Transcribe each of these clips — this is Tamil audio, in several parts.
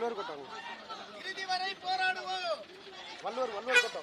போராடுவோம். வல்லூர் கொட்டை வாங்க இறுதி வரை போராடுவோம் வல்லூர் வல்லூர் கொட்டை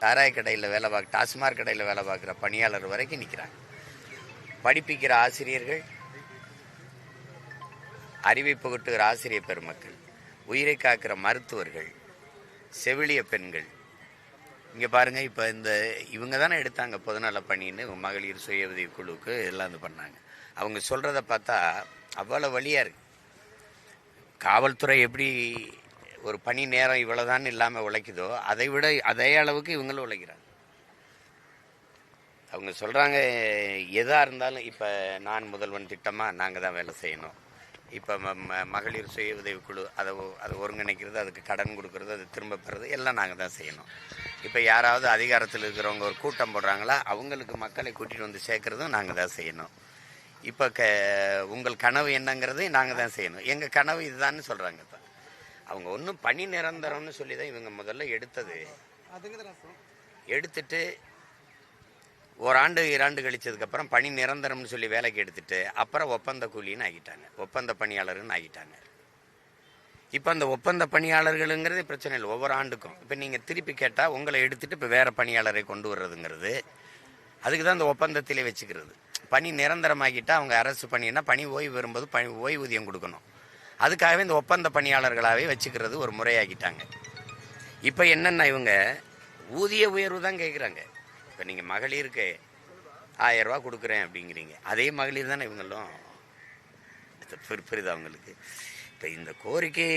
சாராய கடையில் வேலை பார்க்க டாஸ்மாக் கடையில் வேலை பார்க்குற பணியாளர் வரைக்கும் நிற்கிறாங்க படிப்பிக்கிற ஆசிரியர்கள் அறிவை புகட்டுகிற ஆசிரியர் பெருமக்கள் உயிரை காக்கிற மருத்துவர்கள் செவிலிய பெண்கள். இங்கே பாருங்கள் இப்போ இந்த இவங்க தானே எடுத்தாங்க பொதுநல பணின்னு மகளிர் சுய உதவி குழுவுக்கு எல்லாம் இது பண்ணாங்க. அவங்க சொல்கிறத பார்த்தா அவ்வளோ வழியாக இருக்கு. காவல்துறை எப்படி ஒரு பணி நேரம் இவ்வளோதான் இல்லாமல் உழைக்குதோ அதை விட அதே அளவுக்கு இவங்களும் உழைக்கிறாங்க. அவங்க சொல்கிறாங்க எதாக இருந்தாலும் இப்போ நான் முதல்வன் திட்டமாக நாங்கள் தான் வேலை செய்யணும். இப்போ ம ம- மகளிர் சுய உதவிக்குழு அதை அதை ஒருங்கிணைக்கிறது அதுக்கு கடன் கொடுக்கறது அது திரும்ப பெறது எல்லாம் நாங்கள் தான் செய்யணும். இப்போ யாராவது அதிகாரத்தில் இருக்கிறவங்க ஒரு கூட்டம் போடுறாங்களா அவங்களுக்கு மக்களை கூட்டிகிட்டு வந்து சேர்க்குறதும் நாங்கள் தான் செய்யணும். இப்போ க உங்கள் கனவு என்னங்கிறது நாங்கள் தான் செய்யணும். எங்கள் கனவு இதுதான்னு சொல்கிறாங்க அவங்க ஒன்றும் பணி நிரந்தரம்னு சொல்லி தான் இவங்க முதல்ல எடுத்தது. எடுத்துட்டு ஓராண்டு இராண்டு கழிச்சதுக்கப்புறம் பணி நிரந்தரம்னு சொல்லி வேலைக்கு எடுத்துட்டு அப்புறம் ஒப்பந்த கூலின்னு ஆகிட்டாங்க. ஒப்பந்த பணியாளர்னு ஆகிட்டாங்க. இப்போ அந்த ஒப்பந்த பணியாளர்களுங்கிறது பிரச்சனை இல்லை ஒவ்வொரு ஆண்டுக்கும். இப்போ நீங்கள் திருப்பி கேட்டால் உங்களை எடுத்துட்டு இப்போ வேறு பணியாளரை கொண்டு வர்றதுங்கிறது அதுக்கு தான் இந்த ஒப்பந்தத்திலே வச்சுக்கிறது. பணி நிரந்தரமாகிட்டால் அவங்க அரசு பணின்னா பணி ஓய்வு வரும்போது பணி ஓய்வூதியம் கொடுக்கணும். அதுக்காகவே இந்த ஒப்பந்த பணியாளர்களாகவே வச்சுக்கிறது ஒரு முறையாகிட்டாங்க இப்போ என்னென்ன இவங்க ஊதிய உயர்வு தான் கேட்குறாங்க இப்போ நீங்கள் மகளிருக்கு ஆயரூவா கொடுக்குறேன் அப்படிங்கிறீங்க. அதே மகளிர் தானே இவங்களும்? இது அவங்களுக்கு இப்போ இந்த கோரிக்கை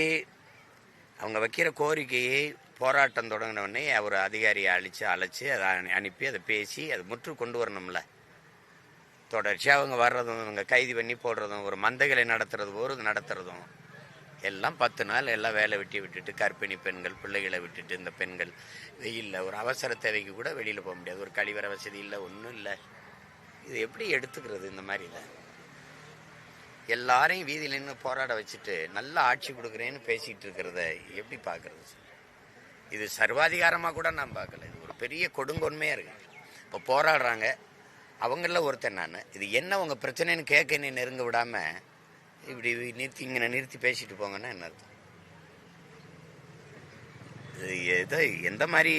அவங்க வைக்கிற கோரிக்கையை போராட்டம் தொடங்கின உடனே அவர் அதிகாரியை அழித்து அழைச்சி அதை அனுப்பி அதை பேசி அதை முற்று கொண்டு வரணும்ல. தொடர்ச்சியாக அவங்க வர்றதும் இவங்க கைது பண்ணி போடுறதும் ஒரு மந்தைகளை நடத்துறது ஒரு நடத்துறதும் எல்லாம் பத்து நாள் எல்லாம் வேலை வெட்டி விட்டுட்டு கர்ப்பிணி பெண்கள் பிள்ளைகளை விட்டுட்டு இந்த பெண்கள் வெயிலில் ஒரு அவசர தேவைக்கு கூட வெளியில் போக முடியாது. ஒரு கழிவற வசதி இல்லை ஒன்றும் இல்லை. இது எப்படி எடுத்துக்கிறது இந்த மாதிரில எல்லாரையும் வீதியில் நின்று போராட வச்சுட்டு நல்ல ஆட்சி கொடுக்குறேன்னு பேசிகிட்டு இருக்கிறத எப்படி பார்க்குறது? இது சர்வாதிகாரமாக கூட நான் பார்க்கல. இது ஒரு பெரிய கொடுங்கொன்மையாக இருக்குது இப்போ போராடுறாங்க. அவங்களில் ஒருத்தன் நான். இது என்ன உங்கள் பிரச்சனைன்னு கேட்க நீ நெருங்க விடாமல் இப்படி நிறுத்தி இங்கே நிறுத்தி பேசிட்டு போங்கன்னா என்ன அர்த்தம்? இது எந்த மாதிரி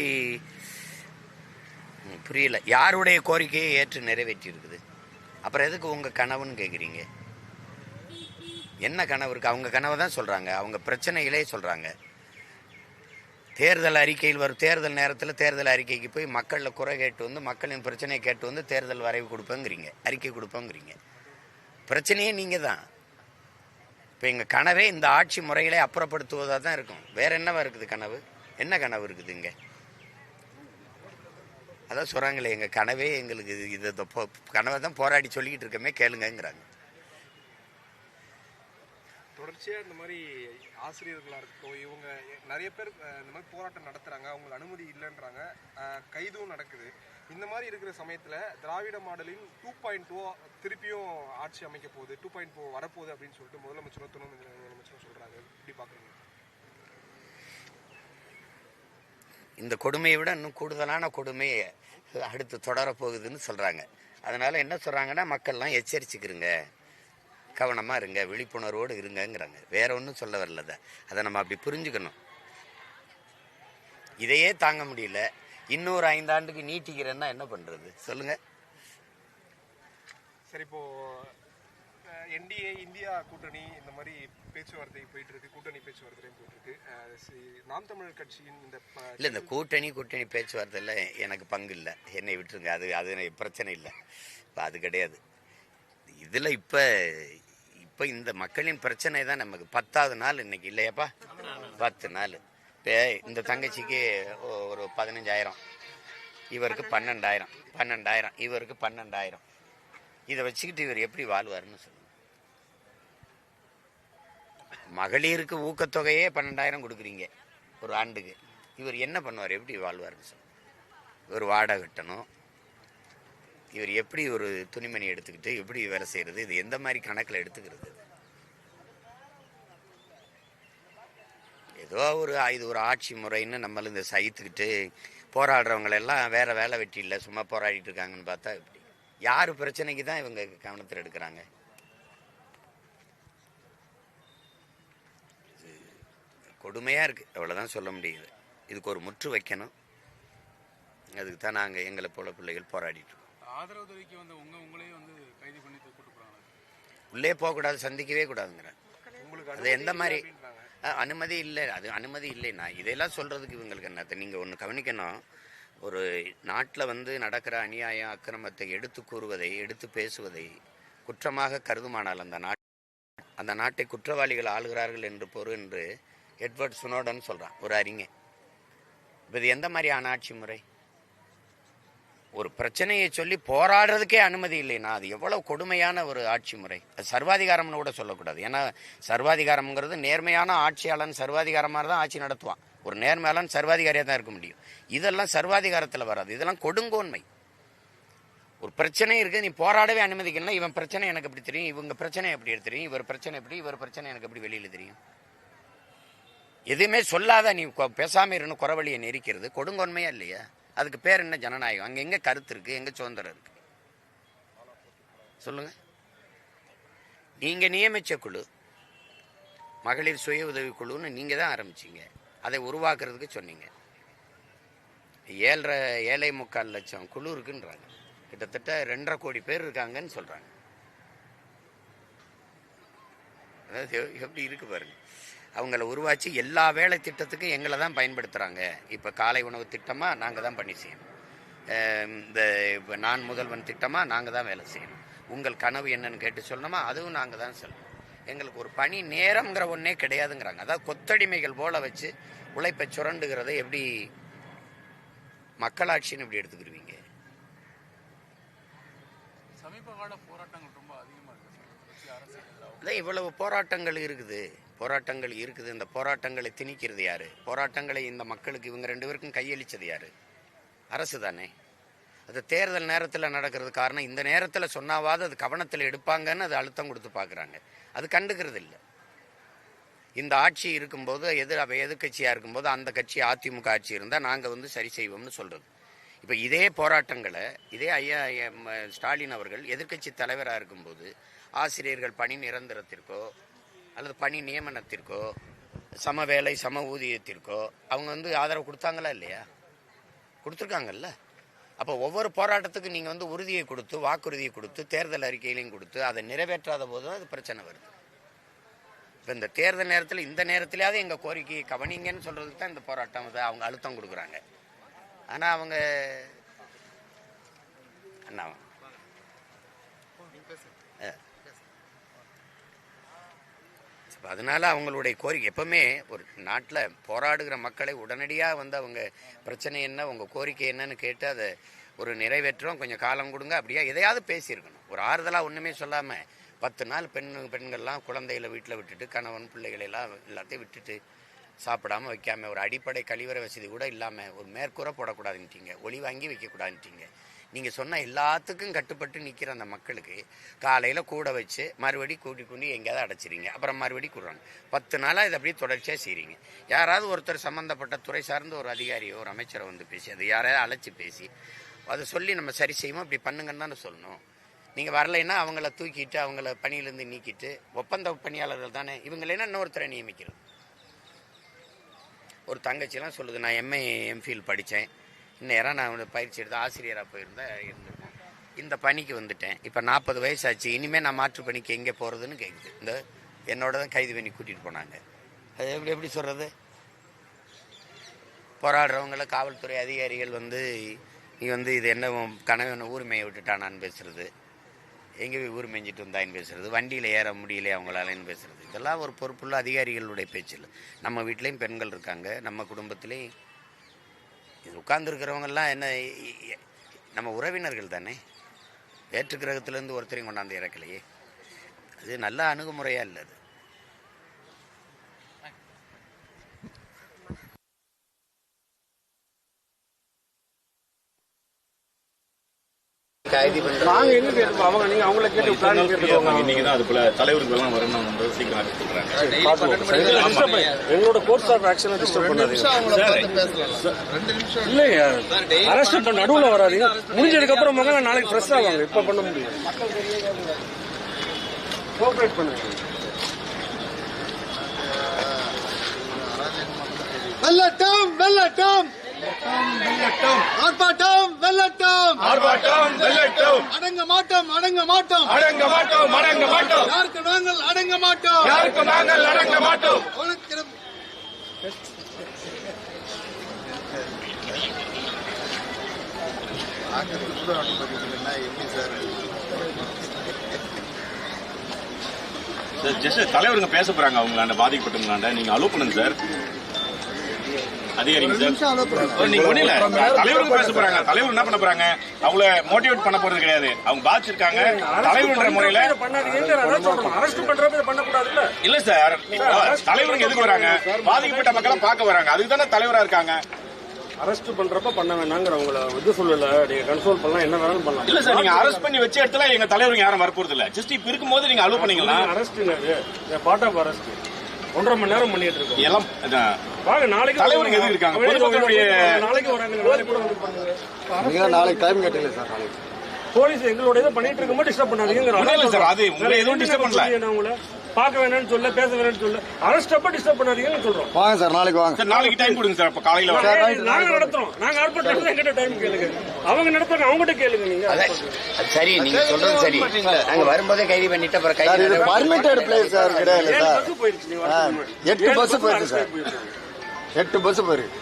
புரியல. யாருடைய கோரிக்கையை ஏற்று நிறைவேற்றி இருக்குது அப்புறம் எதுக்கு உங்கள் கனவுன்னு கேட்குறீங்க என்ன கனவு இருக்குது அவங்க கனவை தான் சொல்கிறாங்க அவங்க பிரச்சனைகளே சொல்கிறாங்க தேர்தல் அறிக்கையில் வரும் தேர்தல் நேரத்தில் தேர்தல் அறிக்கைக்கு போய் மக்களில் குறை கேட்டு வந்து மக்களின் பிரச்சனையை கேட்டு வந்து தேர்தல் வரைவு கொடுப்பேங்கிறீங்க அறிக்கை கொடுப்பேங்கிறீங்க. பிரச்சனையே நீங்கள் தான் இப்போ எங்கள் கனவே இந்த ஆட்சி முறைகளை அப்புறப்படுத்துவதாக தான் இருக்கும். வேற என்னவா இருக்குது கனவு? என்ன கனவு இருக்குது இங்கே? அதான் சொல்கிறாங்களே எங்கள் கனவே எங்களுக்கு இது கனவை தான் போராடி சொல்லிக்கிட்டு இருக்கமே கேளுங்கங்கிறாங்க. தொடர்ச்சியாக இந்த மாதிரி ஆசிரியர்களாக இருக்கட்டும் இவங்க நிறைய பேர் இந்த மாதிரி போராட்டம் நடத்துகிறாங்க அவங்களுக்கு அனுமதி இல்லைன்றாங்க. கைதும் நடக்குது. இந்த மாதிரி இருக்கிற சமயத்தில் திராவிட மாடலின் டூ பாயிண்ட் டூ திருப்பியும் ஆட்சி அமைக்க போகுது. டூ பாயிண்ட் டூ வரப்போகுது அப்படின்னு சொல்லிட்டு முதலமைச்சரும் துணை முதலமைச்சரும் சொல்கிறாங்க எப்படி பார்க்குறீங்க இந்த கொடுமையை விட இன்னும் கூடுதலான கொடுமை அடுத்து தொடரப்போகுதுன்னு சொல்கிறாங்க அதனால் என்ன சொல்கிறாங்கன்னா மக்கள்லாம் எச்சரிச்சுக்கிறங்க கவனமாக இருங்க விழிப்புணர்வோடு இருங்கங்கிறாங்க. வேற ஒன்றும் சொல்ல வரல அதை. நம்ம அப்படி புரிஞ்சுக்கணும். இதையே தாங்க முடியல. இன்னொரு ஐந்தாண்டுக்கு நீட்டிக்கிறேன்னா என்ன பண்ணுறது சொல்லுங்கள் சரி இப்போ என்டிஏ இந்தியா கூட்டணி இந்த மாதிரி பேச்சுவார்த்தை போயிட்டு இருக்கு கூட்டணி பேச்சுவார்த்தையும் போயிட்டு இருக்கு நாம் தமிழர் கட்சியின் இந்த இல்லை இந்த கூட்டணி கூட்டணி பேச்சுவார்த்தையில் எனக்கு பங்கு இல்லை. என்னை விட்டுருங்க. அது அது பிரச்சனை இல்லை. இப்போ அது கிடையாது. இதில் இப்போ இப்போ இந்த மக்களின் பிரச்சனை தான் நமக்கு. பத்தாவது நாள் இன்னைக்கு இல்லையாப்பா? பத்து நாள். இப்போ இந்த தங்கச்சிக்கு ஒரு பதினஞ்சாயிரம். இவருக்கு பன்னெண்டாயிரம். பன்னெண்டாயிரம். இவருக்கு பன்னெண்டாயிரம். இதை வச்சுக்கிட்டு இவர் எப்படி வாழ்வாருன்னு சொல்லுங்க. மகளிருக்கு ஊக்கத்தொகையே பன்னெண்டாயிரம் கொடுக்குறீங்க. ஒரு ஆண்டுக்கு. இவர் என்ன பண்ணுவார்? எப்படி வாழ்வார்னு சொல்லுங்க. இவர் வாடகை கட்டணும். இவர் எப்படி ஒரு துணிமணி எடுத்துக்கிட்டு எப்படி வேலை செய்யறது? இது எந்த மாதிரி கணக்கில் எடுத்துக்கிறது? ஏதோ ஒரு இது ஒரு ஆட்சி முறைன்னு நம்மளும் இந்த சகித்துக்கிட்டு போராடுறவங்க எல்லாம் வேற வேலை வெட்டி இல்லை சும்மா போராடிட்டு இருக்காங்கன்னு பார்த்தா இப்படி யார் பிரச்சனைக்கு தான் இவங்க கவனத்தில் எடுக்கிறாங்க? கொடுமையாக இருக்குது இருக்கு. அவ்வளவுதான் சொல்ல முடியுது. இதுக்கு ஒரு முற்று வைக்கணும். அதுக்கு தான் நாங்கள் எங்களை போல பிள்ளைகள் போராடிட்டு இருக்கோம். ஆதரவு தெரிவிக்க வந்த உங்க உங்களையும் வந்து கைது பண்ணி கூட்டு போறாங்க. உள்ளே போகக்கூடாது சந்திக்கவே கூடாதுங்கிறேன் அது எந்த மாதிரி அனுமதி இல்லை அது அனுமதி இல்லைண்ணா இதெல்லாம் சொல்றதுக்கு இவங்களுக்கு என்ன நீங்கள் ஒன்று கவனிக்கணும். ஒரு நாட்டில் வந்து நடக்கிற அநியாயம் அக்கிரமத்தை எடுத்து கூறுவதை எடுத்து பேசுவதை குற்றமாக கருதுமானால் அந்த நாட் அந்த நாட்டை குற்றவாளிகள் ஆளுகிறார்கள் என்று பொருள் என்று எட்வர்ட் சுனோடன் சொல்றான் ஒரு அறிஞர் இப்ப இது எந்த மாதிரியான ஆட்சி முறை? ஒரு பிரச்சனையை சொல்லி போராடுறதுக்கே அனுமதி இல்லைன்னா அது எவ்வளவு கொடுமையான ஒரு ஆட்சி முறை. அது சர்வாதிகாரம்னு கூட சொல்லக்கூடாது. ஏன்னா சர்வாதிகாரம்ங்கிறது நேர்மையான ஆட்சியாளன் சர்வாதிகாரமாக தான் ஆட்சி நடத்துவான். ஒரு நேர்மையாளன் சர்வாதிகாரியாக தான் இருக்க முடியும். இதெல்லாம் சர்வாதிகாரத்தில் வராது. இதெல்லாம் கொடுங்கோன்மை. ஒரு பிரச்சனை இருக்குது நீ போராடவே அனுமதிக்கணும்னா இவன் பிரச்சனை எனக்கு எப்படி தெரியும்? இவங்க பிரச்சனை எப்படி தெரியும்? இவர் பிரச்சனை எப்படி இவர் பிரச்சனை எனக்கு எப்படி வெளியில் தெரியும்? எதுவுமே சொல்லாத நீ பேசாமல் இருந்து குறவழியை நெரிக்கிறது கொடுங்கோன்மையா இல்லையா? அதுக்கு பேர் என்ன ஜனநாயகம்? அங்கே எங்கே கருத்து இருக்குது எங்கே சுதந்திரம் இருக்குது சொல்லுங்கள் நீங்கள் நியமித்த குழு மகளிர் சுய உதவி குழுன்னு நீங்கள் தான் ஆரம்பிச்சீங்க. அதை உருவாக்குறதுக்கு சொன்னீங்க. ஏழரை ஏழை முக்கால் லட்சம் குழு இருக்குன்றாங்க. கிட்டத்தட்ட ரெண்டரை கோடி பேர் இருக்காங்கன்னு சொல்கிறாங்க அதாவது எப்படி இருக்கு பாருங்கள் அவங்கள உருவாச்சு எல்லா வேலை திட்டத்துக்கும் எங்களை தான் பயன்படுத்துகிறாங்க இப்போ காலை உணவு திட்டமாக நாங்கள் தான் பண்ணி செய்யணும். இந்த இப்போ நான் முதல்வன் திட்டமாக நாங்கள் தான் வேலை செய்யணும். உங்கள் கனவு என்னன்னு கேட்டு சொல்லணுமா? அதுவும் நாங்கள் தான் சொல்லணும். எங்களுக்கு ஒரு பணி நேரம்ங்கிற ஒன்றே கிடையாதுங்கிறாங்க. அதாவது கொத்தடிமைகள் போல வச்சு உழைப்பை சுரண்டுகிறதை எப்படி மக்களாட்சின்னு எப்படி எடுத்துக்கிடுவீங்க? சமீப கால போராட்டங்கள் ரொம்ப அதிகமா இருக்கு. சார் கட்சி அரசுக்கு எதிராக அதான் இவ்வளவு போராட்டங்கள் இருக்குது. போராட்டங்கள் இருக்குது. இந்த போராட்டங்களை திணிக்கிறது யாரு? போராட்டங்களை இந்த மக்களுக்கு இவங்க ரெண்டு பேருக்கும் கையளிச்சது யாரு? அரசு தானே. அது தேர்தல் நேரத்தில் நடக்கிறது காரணம். இந்த நேரத்தில் சொன்னாவாது அது கவனத்தில் எடுப்பாங்கன்னு அது அழுத்தம் கொடுத்து பார்க்குறாங்க. அது கண்டுக்கிறது இல்லை இந்த ஆட்சி இருக்கும்போது எதிர் அவை எதிர்கட்சியாக இருக்கும்போது அந்த கட்சி அதிமுக ஆட்சி இருந்தால் நாங்கள் வந்து சரி செய்வோம்னு சொல்கிறது இப்போ இதே போராட்டங்களை இதே ஐயா ஸ்டாலின் அவர்கள் எதிர்க்கட்சி தலைவராக இருக்கும்போது ஆசிரியர்கள் பணி நிரந்தரத்திற்கோ அல்லது பணி நியமனத்திற்கோ சம வேலை சம ஊதியத்திற்கோ அவங்க வந்து ஆதரவு கொடுத்தாங்களா இல்லையா? கொடுத்துருக்காங்கல்ல. அப்போ ஒவ்வொரு போராட்டத்துக்கும் நீங்கள் வந்து உறுதியை கொடுத்து வாக்குறுதியை கொடுத்து தேர்தல் அறிக்கையிலையும் கொடுத்து அதை நிறைவேற்றாத போதும் அது பிரச்சனை வருது. இப்போ இந்த தேர்தல் நேரத்தில் இந்த நேரத்திலேயாவது எங்கள் கோரிக்கையை கவனிங்கன்னு சொல்கிறதுக்கு தான் இந்த போராட்டம் வந்து அவங்க அழுத்தம் கொடுக்குறாங்க. ஆனால் அவங்க அண்ணா அதனால் அவங்களுடைய கோரிக்கை. எப்பவுமே ஒரு நாட்டில் போராடுகிற மக்களை உடனடியாக வந்து அவங்க பிரச்சனை என்ன உங்கள் கோரிக்கை என்னன்னு கேட்டு அதை ஒரு நிறைவேற்றோம் கொஞ்சம் காலம் கொடுங்க. அப்படியா? எதையாவது பேசியிருக்கணும். ஒரு ஆறுதலாக ஒன்றுமே சொல்லாமல் பத்து நாள் பெண் பெண்கள்லாம் குழந்தைகளை வீட்டில் விட்டுட்டு கணவன் பிள்ளைகளெல்லாம் எல்லாத்தையும் விட்டுட்டு சாப்பிடாம வைக்காம ஒரு அடிப்படை கழிவறை வசதி கூட இல்லாமல் ஒரு மேற்கூரை போடக்கூடாதுன்ட்டீங்க. ஒளி வாங்கி வைக்கக்கூடாதுன்ட்டீங்க. நீங்கள் சொன்ன எல்லாத்துக்கும் கட்டுப்பட்டு நிற்கிற அந்த மக்களுக்கு காலையில் கூட வச்சு மறுபடி கூட்டி கொண்டு எங்கேயாவது அடைச்சிறீங்க அப்புறம் மறுபடி கூடுறாங்க. பத்து நாளாக இதை அப்படியே தொடர்ச்சியாக செய்கிறீங்க யாராவது ஒருத்தர் சம்மந்தப்பட்ட துறை சார்ந்த ஒரு அதிகாரியோ ஒரு அமைச்சரை வந்து பேசி அது யாரையாவது அழைச்சி பேசி அதை சொல்லி நம்ம சரி செய்வோம் இப்படி பண்ணுங்கன்னு தானே சொல்லணும். நீங்கள் வரலைன்னா அவங்கள தூக்கிட்டு அவங்கள பணியிலேருந்து நீக்கிட்டு ஒப்பந்த பணியாளர்கள் தானே இவங்களேனா இன்னொருத்தரை நியமிக்கிறது? ஒரு தங்கச்சிலாம் சொல்லுது நான் எம்ஏ எம்ஃபில் படித்தேன் இந்நேரம் நான் பயிற்சி எடுத்து ஆசிரியராக போயிருந்தேன் இருந்திருக்கேன். இந்த பணிக்கு வந்துட்டேன். இப்போ நாற்பது வயசு ஆச்சு இனிமேல் நான் மாற்று பணிக்கு எங்கே போகிறதுன்னு கேட்குது இந்த என்னோட தான் கைது பண்ணி கூட்டிகிட்டு போனாங்க. அது எப்படி எப்படி சொல்கிறது போராடுறவங்கள காவல்துறை அதிகாரிகள் வந்து நீ வந்து இது என்ன கனவு கணவன் ஊர் மேய விட்டுட்டானான்னு பேசுறது? எங்கே போய் ஊர் மேய்ஞ்சிட்டு வந்தாயின்னு பேசுறது? வண்டியில் ஏற முடியலையே அவங்களாலன்னு பேசுறது? இதெல்லாம் ஒரு பொறுப்புள்ள அதிகாரிகளுடைய பேச்சு நம்ம வீட்லேயும் பெண்கள் இருக்காங்க. நம்ம குடும்பத்திலையும் இது உட்கார்ந்துருக்கிறவங்கெல்லாம் என்ன நம்ம உறவினர்கள் தானே? வேற்று கிரகத்திலேருந்து ஒருத்தரையும் கொண்டாந்து இறக்கலையே. அது நல்ல அணுகுமுறையாக இல்லை அது? கைது நாங்க எங்க கேட்டுப்போம்? அவங்க நீங்க அவங்கள கேட்டு பிளான் கேட்டுக்கோங்க இன்னைக்கு தான் அதுக்குள்ள தலைவருக்கு எல்லாம் வரணும்ன்றது சீக்கிரம் எங்களோட கோர்ஸ் ஆஃப் ஆக்ஷனை டிஸ்டர்ப் பண்ணாதீங்க. இல்லைங்க. அரெஸ்ட் பண்ண நடுவுல வராதீங்க. முடிஞ்சதுக்கு அப்புறம் மகன் நாளைக்கு ஃப்ரெஷ் ஆவாங்க. இப்ப பண்ண முடியும் கோஆபரேட் பண்ணுங்க. வெள்ளட்டும் வெள்ளட்டும். ஆர்ப்பாட்டம் வெள்ளட்டும். ஆர்ப்பாட்டம். வெள்ளட்டும் அடங்க மாட்டோம் அடங்க மாட்டோம். அடங்க மாட்டோம் அடங்க மாட்டோம். யாருக்கு நாங்கள் அடங்க மாட்டோம்? யாருக்கு நாங்கள் அடங்க மாட்டோம்? சார் ஜஸ்ட் தலைவருங்க பேச போறாங்க. அவங்களாண்ட பாதிக்கப்பட்டவங்களாண்ட. நீங்க அலோவ் பண்ணுங்க சார் அதிகாரிங்க சார். நீங்க ஒண்ணு இல்ல பேச போறாங்க தலைவர் என்ன பண்ண போறாங்க? அவங்கள மோட்டிவேட் பண்ண போறது கிடையாது. அவங்க பாதிச்சிருக்காங்க. தலைவர்ன்ற முறையில அரெஸ்ட் இல்ல சார். இப்போ தலைவருங்க எதுக்கு வராங்க? பாதிக்கப்பட்ட மக்களை பார்க்க வராங்க. அதுக்கு தானே தலைவரா இருக்காங்க. அரெஸ்ட் பண்றப்ப பண்ண வேணாங்கிற அவங்கள இது சொல்லல. நீங்க கன்சோல் பண்ணலாம். என்ன வேணாலும் பண்ணலாம். இல்ல சார் நீங்க அரெஸ்ட் பண்ணி வச்ச இடத்துல எங்க தலைவருங்க யாரும் வரப்போறது இல்ல ஜஸ்ட் இப்ப இருக்கும்போது நீங்க அலோவ் பண்ணீங்களா? அது பார்ட் ஆஃப் அரெஸ்ட் ஒன்றரை மணி நேரம் பண்ணிட்டு இருக்கோம். எல்லாம். வாங்க நாளைக்கு தலைவருங்க எதுக்கு இருக்காங்க? பொதுமக்களுடைய- நாளைக்கு வராங்க. நாளைக்கு கூட வந்து பண்ணுங்க நீங்க நாளைக்கு டைம் கேட்டீங்க சார் நாளைக்கு. போலீஸ் எங்களோட இதை பண்ணிட்டு இருக்கும்போது டிஸ்டர்ப் பண்ணாதீங்க சார், அது உங்களை எதுவும் disturb பண்ணல. பார்க்க வேணாம்னு சொல்ல பேச வேணாம்னு சொல்ல அரெஸ்ட் அப்ப டிஸ்டர்ப் பண்ணாதீங்கன்னு சொல்றோம். வாங்க சார் நாளைக்கு வாங்க. சார் நாளைக்கு டைம் கொடுங்க சார் அப்ப காலையில ஏய், நாங்க நடத்துறோம். நாங்க ஆர்ப்பாட்டம் எங்கிட்ட டைம் கேளுங்க. அவங்க நடத்துறாங்க அவங்ககிட்ட கேளுங்க நீங்க சரி நீங்க சொல்றது சரி. நாங்க வரும்போதே கைது பண்ணிட்டு அப்புறம் சார் இது கைது பர்மிட்டட் பிளேஸ் சார் கிடையாது சார். எட்டு பஸ் bus போயிருக்கு சார். எட்டு பஸ் போயிருக்கு.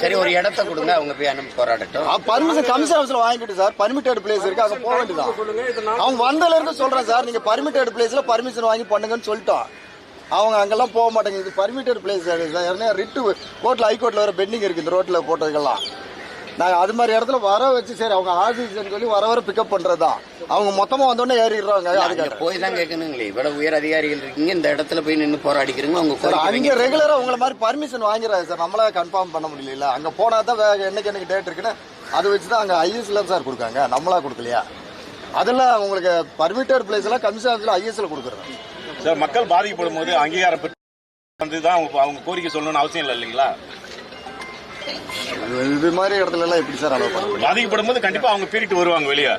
சரி, ஒரு இடத்த கொடுங்க அவங்க போய் அனுப்பி போராடட்டும். பர்மிஷன் கமிஷன் ஆஃபீஸ்ல வாங்கிட்டு சார் பர்மிட்டட் பிளேஸ் இருக்கு அங்க போக வேண்டியதான் சொல்லுங்க இது நான் அவங்க வந்ததுல இருந்து சொல்றேன் சார் நீங்க பர்மிட்டட் பிளேஸ்ல பர்மிஷன் வாங்கி பண்ணுங்கன்னு சொல்லிட்டோம். அவங்க அங்கெல்லாம் போக மாட்டாங்க இது பர்மிட்டட் பிளேஸ் ரிட்டு கோர்ட்ல ஹைகோர்ட்ல வர பெண்டிங் இருக்கு இந்த ரோட்ல போட்டதுக்கெல்லாம். நாங்க அது மாதிரி இடத்துல வர வச்சு சரி அவங்க ஆஃபீஸ்னு சொல்லி வர வர பிக்கப் பண்றதுதான் அவங்க மொத்தமா வந்தோடனே ஏறிடுறாங்க அது அங்க போய் தான் கேட்கணுங்களே. இவ்வளவு உயர் அதிகாரிகள் இருக்கீங்க இந்த இடத்துல போய் நின்று போராடிக்கிறீங்க உங்க சார் அங்க வைங்க. ரெகுலரா உங்களை மாதிரி பர்மிஷன் வாங்கிறாரு சார். நம்மளால கன்ஃபார்ம் பண்ண முடியல அங்க போனா தான் என்னைக்கு என்னைக்கு டேட் இருக்குன்னு அதை வச்சு தான் அங்க ஐஎஸ்ல சார் கொடுக்காங்க. நம்மளா கொடுக்கலையா? அதெல்லாம் உங்களுக்கு பர்மிட்டட் பிளேஸ் எல்லாம் கமிஷன் ஆஃபீஸ்ல ஐஎஸ்ல கொடுக்குறோம். சார் மக்கள் பாதிக்கப்படும் போது அங்கீகாரம் பெற்று வந்துதான் அவங்க அவங்க கோரிக்கை சொல்லணும்னு அவசியம் இல்லை இல்லைங்களா? இது- மாதிரி இடத்துல எல்லாம் எப்படி சார் அலோவ் பண்ண பாதிக்கப்படும் போது கண்டிப்பா அவங்க பீறிட்டு வருவாங்க வெளியே.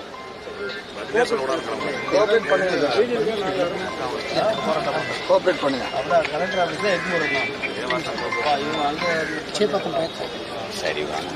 கோஆபரேட் பண்ணுங்க. சார் கோஆபரேட் பண்ணுங்க சரி வாங்க.